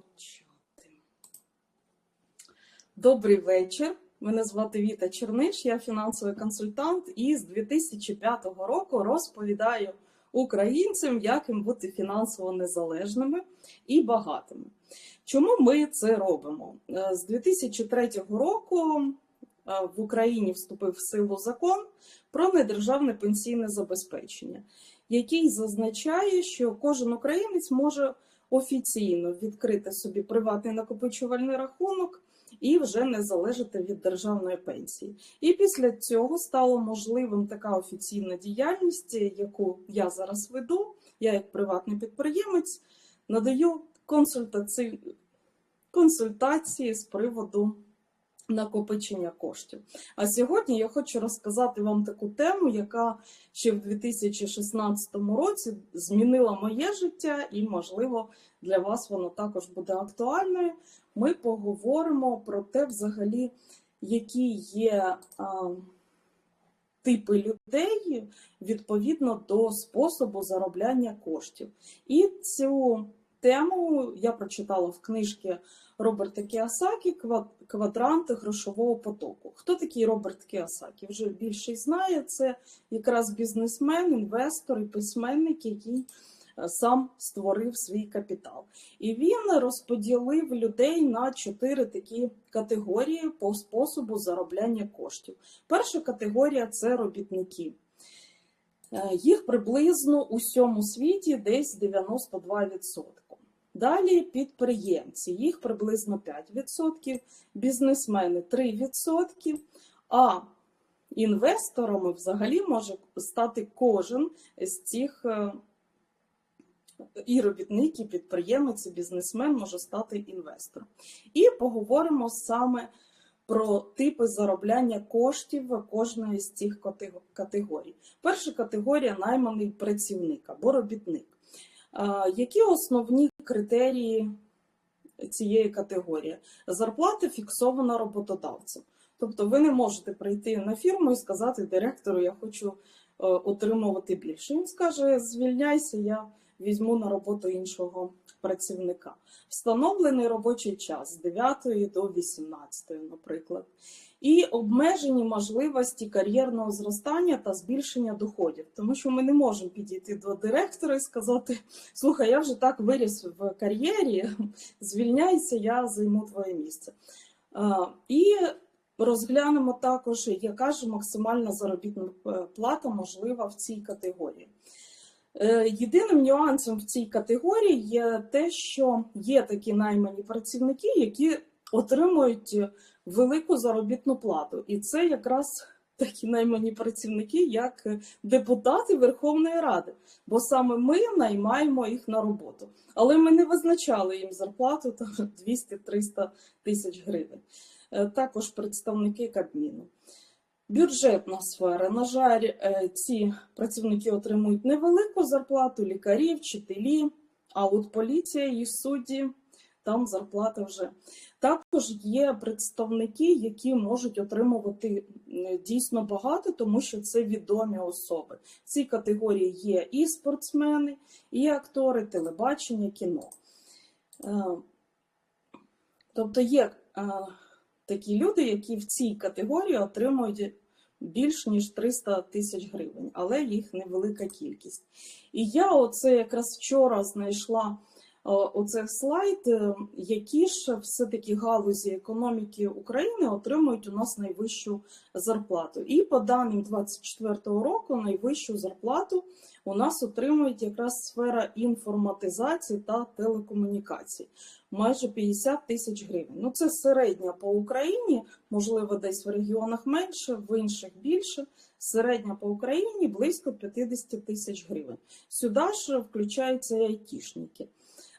Почати. Добрий вечір. Мене звати Віта Черниш, я фінансовий консультант і з 2005 року розповідаю українцям, як їм бути фінансово незалежними і багатими. Чому ми це робимо? Е, З 2003 року е, в Україні вступив в силу закон про недержавне пенсійне забезпечення, який зазначає, що кожен українець може офіційно відкрити собі приватний накопичувальний рахунок і вже не залежати від державної пенсії. І після цього стало можливим така офіційна діяльність, яку я зараз веду. Я, як приватний підприємець, надаю консультації, консультації з приводу накопичення коштів. А сьогодні я хочу розказати вам таку тему, яка ще в 2016 році змінила моє життя, і, можливо, для вас воно також буде актуальною. Ми поговоримо про те, взагалі, які є а, типи людей відповідно до способу заробляння коштів. І цю тему я прочитала в книжці Роберта Кіосакі Квадранти грошового потоку. Хто такий Роберт Кіосакі? Вже більшість знає. Це якраз бізнесмен, інвестор і письменник, який е, сам створив свій капітал. І він розподілив людей на чотири такі категорії по способу заробляння коштів. Перша категорія це робітники. Е, Їх приблизно у всьому світі десь 92%. Далі підприємці, їх приблизно 5%, бізнесмени 3%, а інвесторами взагалі може стати кожен з цих е, і робітник, і підприємець, і бізнесмен може стати інвестором. І поговоримо саме про типи заробляння коштів кожної з цих категорій. Перша категорія найманий працівник або робітник. Які основні критерії цієї категорії? Зарплата фіксована роботодавцем. Тобто ви не можете прийти на фірму і сказати директору, я хочу е, отримувати більше. Він скаже: звільняйся, я візьму на роботу іншого працівника. Встановлений робочий час з 9 до 18, наприклад, і обмежені можливості кар'єрного зростання та збільшення доходів, тому що ми не можемо підійти до директора і сказати: слухай, я вже так виріс в кар'єрі, звільняйся, я займу твоє місце. І розглянемо також, яка ж максимальна заробітна е, плата можлива в цій категорії. Е, Єдиним нюансом в цій категорії є те, що є такі наймані працівники, які отримують велику заробітну плату. І це якраз такі наймані працівники, як депутати Верховної Ради. Бо саме ми наймаємо їх на роботу. Але ми не визначали їм зарплату 200-300 тисяч гривень. Е, Також представники Кабміну. Бюджетна сфера. На жаль, е, ці працівники отримують невелику зарплату, лікарі, вчителі, а от поліція і судді там зарплата вже. Також є представники, які можуть отримувати дійсно багато, тому що це відомі особи. В цій категорії є і спортсмени, і актори, телебачення, кіно. Е, Тобто є е, такі люди, які в цій категорії отримують більш ніж 300 тисяч гривень, але їх невелика кількість. І я оце якраз вчора знайшла о, оцей слайд, е, які ж все-таки галузі економіки України отримують у нас найвищу зарплату. І по даним 2024 року найвищу зарплату у нас отримують якраз сфера інформатизації та телекомунікацій. Майже 50 тисяч гривень. Ну це середня по Україні, можливо, десь в регіонах менше, в інших більше. Середня по Україні близько 50 тисяч гривень. Сюди ж включаються айтішники.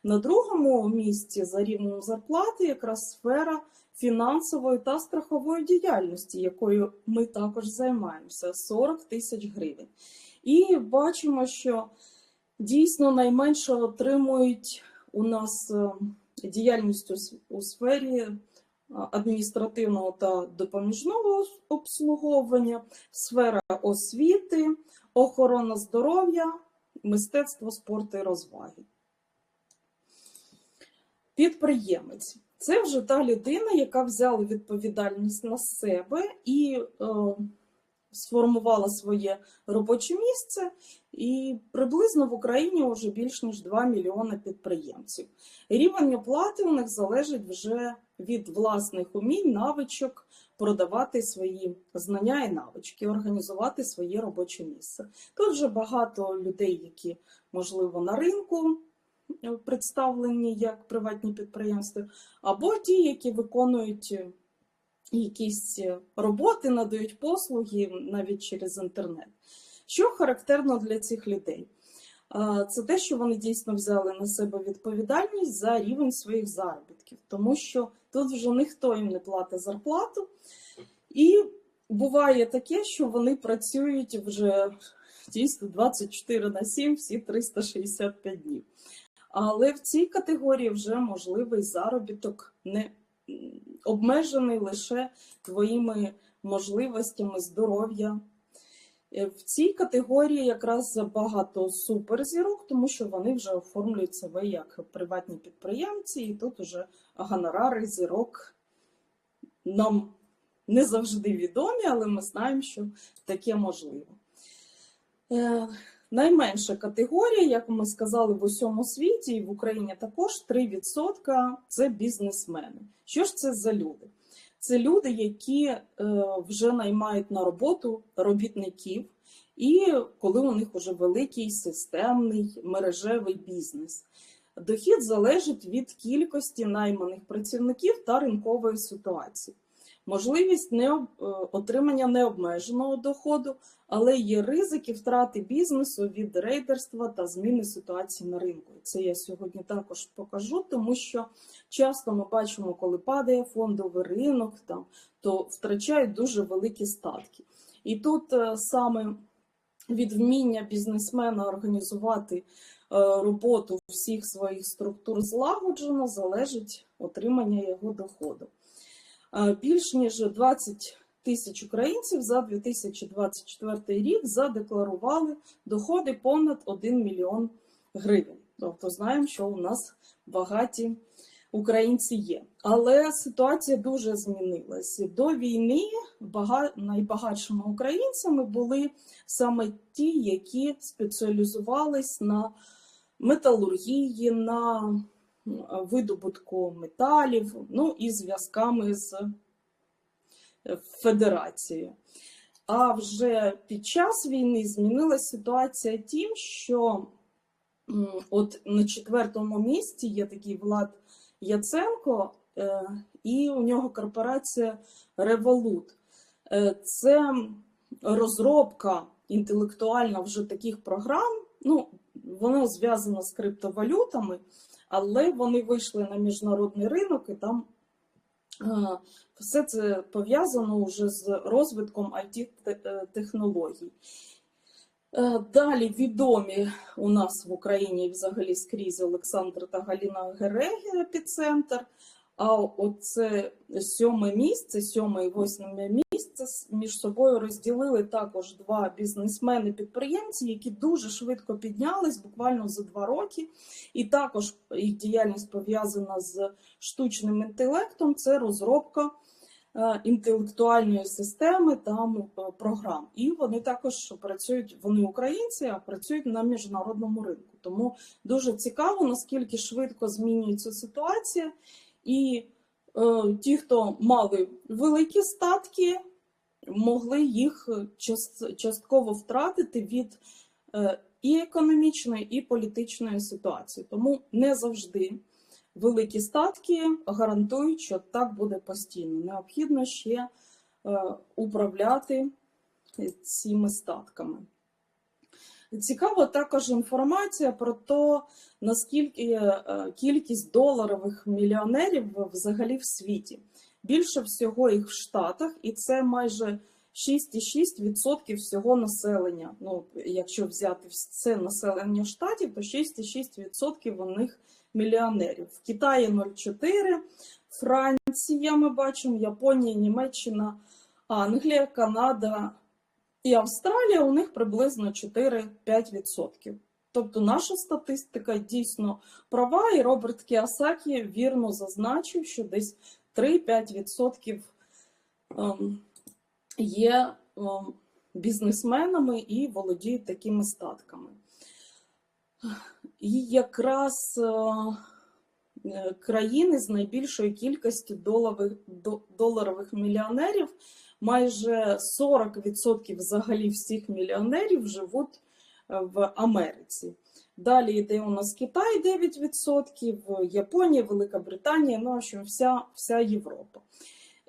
На другому місці за рівнем зарплати якраз сфера фінансової та страхової діяльності, якою ми також займаємося 40 тисяч гривень. І бачимо, що дійсно найменше отримують у нас е, діяльність у сфері е, адміністративного та допоміжного обслуговування, сфера освіти, охорона здоров'я, мистецтво, спорту і розваги. Підприємець це вже та людина, яка взяла відповідальність на себе і е, сформувала своє робоче місце. І приблизно в Україні вже більш ніж 2 мільйони підприємців. Рівень оплати у них залежить вже від власних умінь, навичок продавати свої знання і навички, організувати своє робоче місце. Тут вже багато людей, які можливо на ринку представлені як приватні підприємства, або ті, які виконують е, якісь е, роботи, надають послуги навіть через інтернет. Що характерно для цих людей? Це те, що вони дійсно взяли на себе відповідальність за рівень своїх заробітків, тому що тут вже ніхто їм не платить зарплату, і буває таке, що вони працюють вже дійсно 24 на 7, всі 365 днів. Але в цій категорії вже можливий заробіток не обмежений лише твоїми можливостями здоров'я. Е, В цій категорії якраз багато суперзірок, тому що вони вже оформлюють себе як приватні підприємці, і тут вже гонорари зірок нам не завжди відомі, але ми знаємо, що таке можливо. Найменша категорія, як ми сказали, в усьому світі і в Україні також 3% це бізнесмени. Що ж це за люди? Це люди, які е, вже наймають на роботу робітників, і коли у них вже великий системний мережевий бізнес. Дохід залежить від кількості найманих працівників та ринкової ситуації. Можливість не, е, отримання необмеженого доходу, але є ризики втрати бізнесу від рейдерства та зміни ситуації на ринку. Це я сьогодні також покажу, тому що часто ми бачимо, коли падає фондовий ринок, там, то втрачають дуже великі статки. І тут е, саме від вміння бізнесмена організувати е, роботу всіх своїх структур злагоджено залежить отримання його доходу. Більш ніж 20 тисяч українців за 2024 рік задекларували доходи понад 1 мільйон гривень. Тобто знаємо, що у нас багаті українці є. Але ситуація дуже змінилася. До війни найбагатшими українцями були саме ті, які спеціалізувались на металургії, на видобутку металів, ну і зв'язками з е, Федерацією. А вже під час війни змінилася ситуація тим, що от на четвертому місці є такий Влад Яценко, е, і у нього корпорація Revolut. Е, Це розробка інтелектуальна вже таких програм. Ну, воно зв'язано з криптовалютами, але вони вийшли на міжнародний ринок і там е, все це пов'язано вже з розвитком IT-технологій. Е, Далі відомі у нас в Україні взагалі скрізь Олександр та Галіна Гереги епіцентр. А оце сьоме місце, сьоме і восьме місце с- між собою розділили також два бізнесмени-підприємці, які дуже швидко піднялись, буквально за два роки. І також їх діяльність пов'язана з штучним інтелектом. Це розробка е, інтелектуальної системи та е, програм. І вони також працюють, вони українці, а працюють на міжнародному ринку. Тому дуже цікаво, наскільки швидко змінюється ситуація. І е, ті, хто мали великі статки, могли їх частково втратити від е, і економічної, і політичної ситуації. Тому не завжди великі статки гарантують, що так буде постійно. Необхідно ще е, управляти цими статками. Цікава також інформація про те, наскільки е, кількість доларових мільйонерів взагалі в світі. Більше всього їх в Штатах, і це майже 6,6% всього населення. Ну, якщо взяти все населення штатів, то 6,6% у них мільйонерів. В Китаї 0,4%, Франція ми бачимо, Японія, Німеччина, Англія, Канада і Австралія у них приблизно 4-5%. Тобто наша статистика дійсно права, і Роберт Кіосакі вірно зазначив, що десь 3-5% ем, є ем, бізнесменами і володіють такими статками. І якраз е, країни з найбільшою кількістю доларових, доларових мільйонерів, майже 40% взагалі всіх мільйонерів живуть е, в Америці. Далі йде у нас Китай 9%, Японія, Велика Британія, ну, в общем, вся, вся Європа.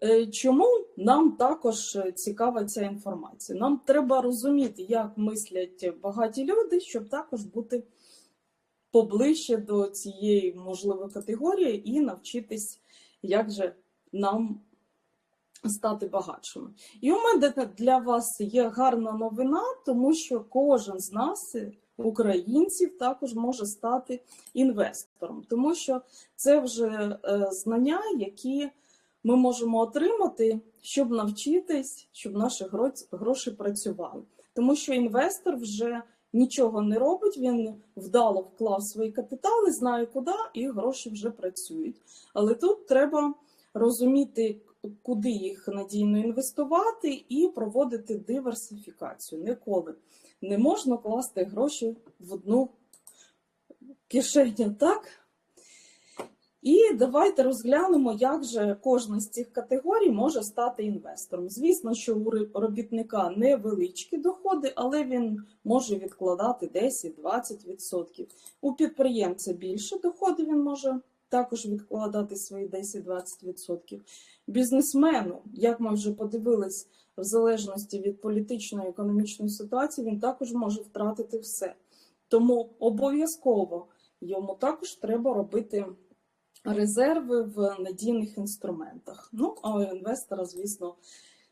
Е, Чому нам також цікава ця інформація? Нам треба розуміти, як мислять багаті люди, щоб також бути поближче до цієї можливої категорії і навчитись, як же нам стати багатшими. І у мене для вас є гарна новина, тому що кожен з нас, українців, також може стати інвестором, тому що це вже е, знання, які ми можемо отримати, щоб навчитись, щоб наші гроші працювали. Тому що інвестор вже нічого не робить, він вдало вклав свої капітали, знає куди, і гроші вже працюють. Але тут треба розуміти, куди їх надійно інвестувати, і проводити диверсифікацію. Ніколи не можна класти гроші в одну кишеню, так? І давайте розглянемо, як же кожна з цих категорій може стати інвестором. Звісно, що у робітника невеличкі доходи, але він може відкладати 10-20%. У підприємця більше доходи він може також відкладати свої 10-20%. Бізнесмену, як ми вже подивились, в залежності від політичної економічної ситуації, він також може втратити все. Тому обов'язково йому також треба робити резерви в надійних інструментах. Ну, а у інвестора, звісно,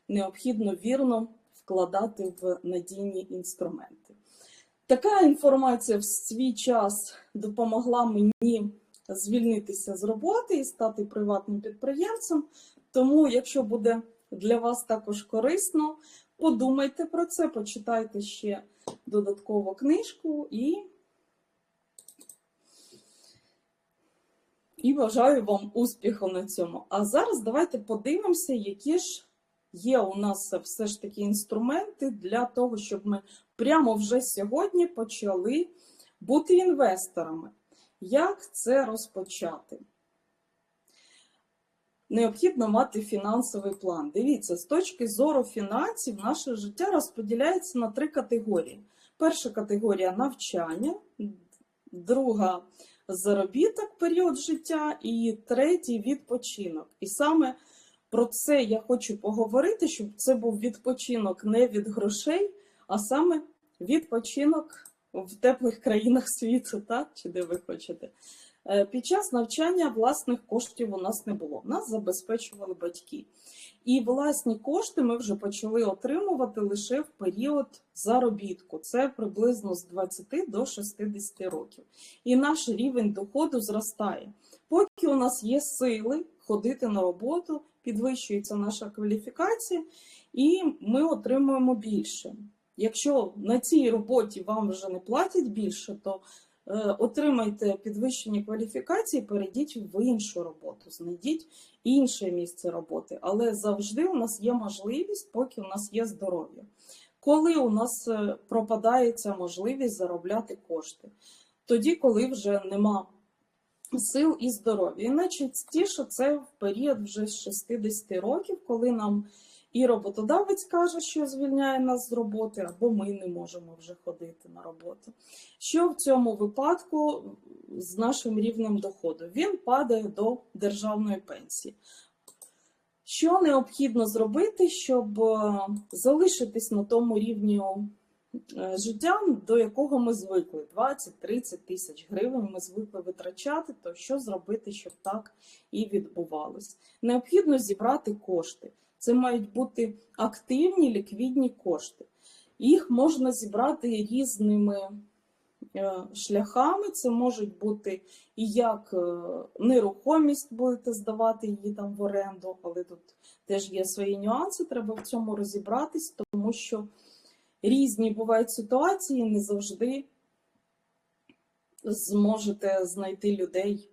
необхідно вірно вкладати в надійні інструменти. Така інформація в свій час допомогла мені звільнитися з роботи і стати приватним підприємцем. Тому, якщо буде для вас також корисно, подумайте про це, почитайте ще додатково книжку і і бажаю вам успіху на цьому. А зараз давайте подивимося, які ж є у нас все ж таки інструменти для того, щоб ми прямо вже сьогодні почали бути інвесторами. Як це розпочати? Необхідно мати фінансовий план. Дивіться, з точки зору фінансів, наше життя розподіляється на три категорії. Перша категорія навчання, друга заробіток, період життя, і третій відпочинок. І саме про це я хочу поговорити, щоб це був відпочинок не від грошей, а саме відпочинок в теплих країнах світу, так? чи де ви хочете. Е, Під час навчання власних коштів у нас не було. Нас забезпечували батьки. І власні кошти ми вже почали отримувати лише в період заробітку. Це приблизно з 20 до 60 років. І наш рівень доходу зростає. Поки у нас є сили ходити на роботу, підвищується наша кваліфікація, і ми отримуємо більше. Якщо на цій роботі вам вже не платять більше, то е, отримайте підвищення кваліфікації, перейдіть в іншу роботу, знайдіть інше місце роботи. Але завжди у нас є можливість, поки у нас є здоров'я. Коли у нас е, пропадає ця можливість заробляти кошти, тоді, коли вже нема сил і здоров'я. І найчастіше це в період вже з 60 років, коли нам і роботодавець каже, що звільняє нас з роботи, або ми не можемо вже ходити на роботу. Що в цьому випадку з нашим рівнем доходу? Він падає до державної пенсії. Що необхідно зробити, щоб е, залишитись на тому рівні е, життя, до якого ми звикли? 20-30 тисяч гривень ми звикли витрачати, то що зробити, щоб так і відбувалось? Необхідно зібрати кошти. Це мають бути активні ліквідні кошти. Їх можна зібрати різними е, шляхами. Це можуть бути і як е, нерухомість будете здавати її там в оренду, але тут теж є свої нюанси, треба в цьому розібратись, тому що різні бувають ситуації, не завжди зможете знайти людей,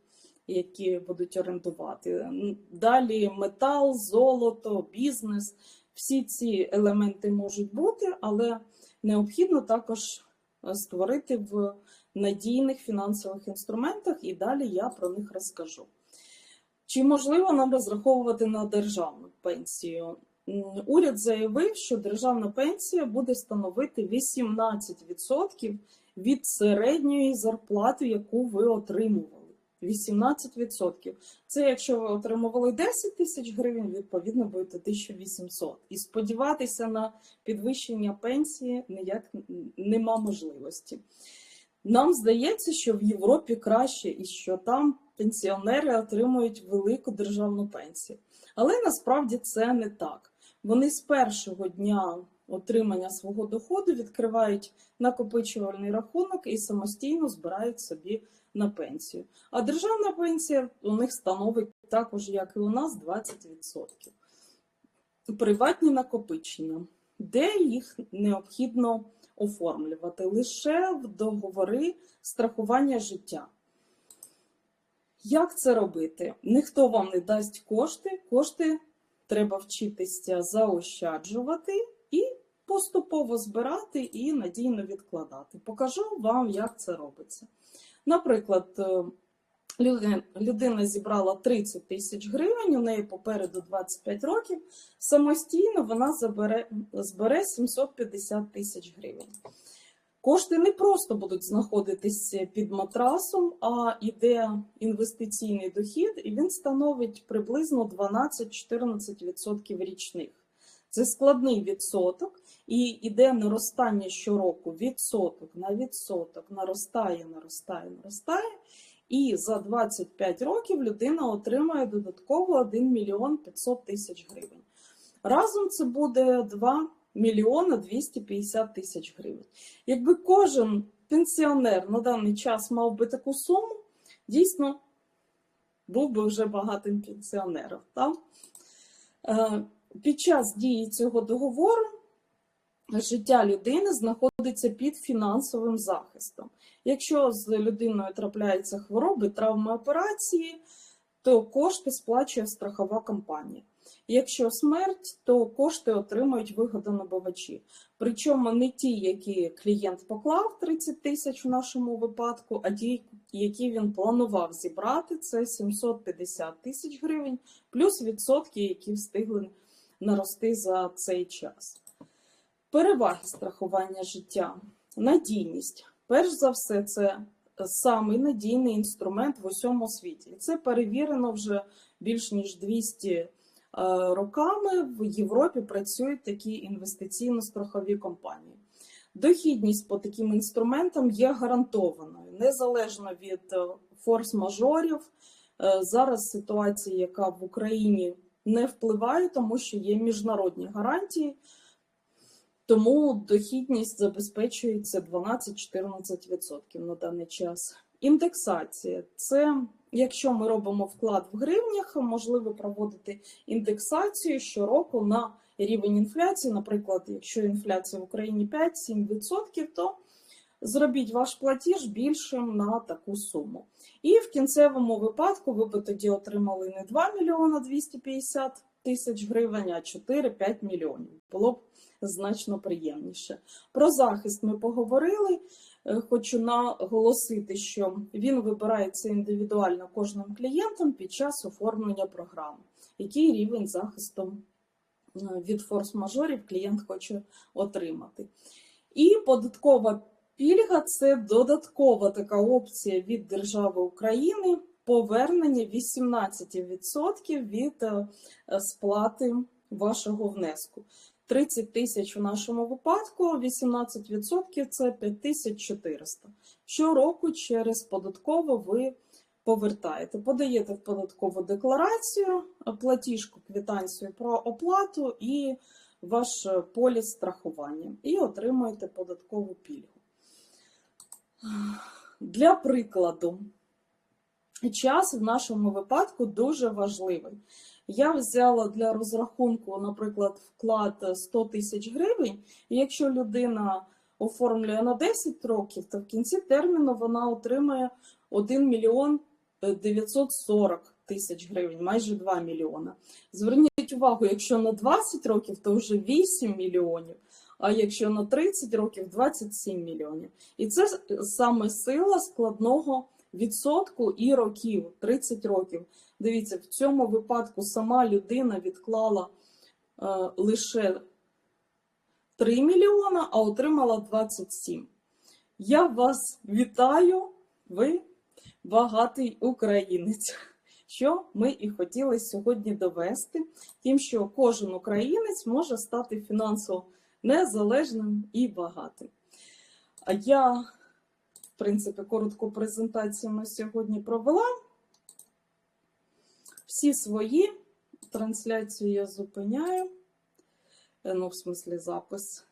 які будуть орендувати. Далі метал, золото, бізнес. Всі ці елементи можуть бути, але необхідно також створити в надійних фінансових інструментах, і далі я про них розкажу. Чи можливо нам розраховувати на державну пенсію? Уряд заявив, що державна пенсія буде становити 18% від середньої зарплати, яку ви отримували. 18%. Це якщо ви отримували 10 тисяч гривень, відповідно будете 1800. І сподіватися на підвищення пенсії ніяк нема можливості. Нам здається, що в Європі краще і що там пенсіонери отримують велику державну пенсію. Але насправді це не так. Вони з першого дня отримання свого доходу відкривають накопичувальний рахунок і самостійно збирають собі на пенсію. А державна пенсія у них становить також, як і у нас, 20%. Приватні накопичення, де їх необхідно оформлювати лише в договори страхування життя. Як це робити? Ніхто вам не дасть кошти, кошти треба вчитися заощаджувати і поступово збирати і надійно відкладати. Покажу вам, як це робиться. Наприклад, е, людина, зібрала 30 тисяч гривень, у неї попереду 25 років, самостійно вона забере, збере 750 тисяч гривень. Кошти не просто будуть знаходитися під матрасом, а йде інвестиційний дохід, і він становить приблизно 12-14% річних. Це складний відсоток, і йде наростання щороку відсоток на відсоток, наростає, наростає, наростає. І за 25 років людина отримає додатково 1 мільйон 500 тисяч гривень. Разом це буде 2 мільйона 250 тисяч гривень. Якби кожен пенсіонер на даний час мав би таку суму, дійсно був би вже багатим пенсіонером. Так? Під час дії цього договору життя людини знаходиться під фінансовим захистом. Якщо з людиною трапляються хвороби, травми операції, то кошти сплачує страхова компанія. Якщо смерть, то кошти отримують вигодонабувачі. Причому не ті, які клієнт поклав 30 тисяч в нашому випадку, а ті, які він планував зібрати, це 750 тисяч гривень, плюс відсотки, які встигли нарости за цей час. Переваги страхування життя, надійність. Перш за все, це самий надійний інструмент в усьому світі. Це перевірено вже більш ніж 200 е, роками. В Європі працюють такі інвестиційно-страхові компанії. Дохідність по таким інструментам є гарантованою, незалежно від е, форс-мажорів. Е, Зараз ситуація, яка в Україні не впливає, тому що є міжнародні гарантії. Тому дохідність забезпечується 12-14% на даний час. Індексація це якщо ми робимо вклад в гривнях, можливо проводити індексацію щороку на рівень інфляції. Наприклад, якщо інфляція в Україні 5-7%, то зробіть ваш платіж більшим на таку суму. І в кінцевому випадку ви би тоді отримали не 2 мільйона 250 тисяч гривень, а 4-5 мільйонів. Було б значно приємніше. Про захист ми поговорили. Е, Хочу наголосити, що він вибирається індивідуально кожним клієнтом під час оформлення програми, який рівень захисту е, від форс-мажорів клієнт хоче отримати. І податкова пільга це додаткова така опція від держави України повернення 18% від е, сплати вашого внеску. 30 тисяч у нашому випадку, 18% це 5400. Щороку через податково ви повертаєте, подаєте в податкову декларацію, платіжку квитанцію про оплату і ваш поліс страхування, і отримуєте податкову пільгу. Для прикладу, час в нашому випадку дуже важливий. Я взяла для розрахунку, наприклад, вклад 100 тисяч гривень, і якщо людина оформлює на 10 років, то в кінці терміну вона отримає 1 мільйон е, 940 тисяч гривень, майже 2 мільйона. Зверніть увагу, якщо на 20 років, то вже 8 мільйонів, а якщо на 30 років 27 мільйонів. І це саме сила складного відсотку і років 30 років. Дивіться, в цьому випадку сама людина відклала е, лише 3 мільйона, а отримала 27. Я вас вітаю, ви багатий українець. Що ми і хотіли сьогодні довести, тим, що кожен українець може стати фінансово незалежним і багатим. А я, в принципі, коротку презентацію на сьогодні провела. Всі свої трансляцію я зупиняю. Е, Ну, в смислі, запис.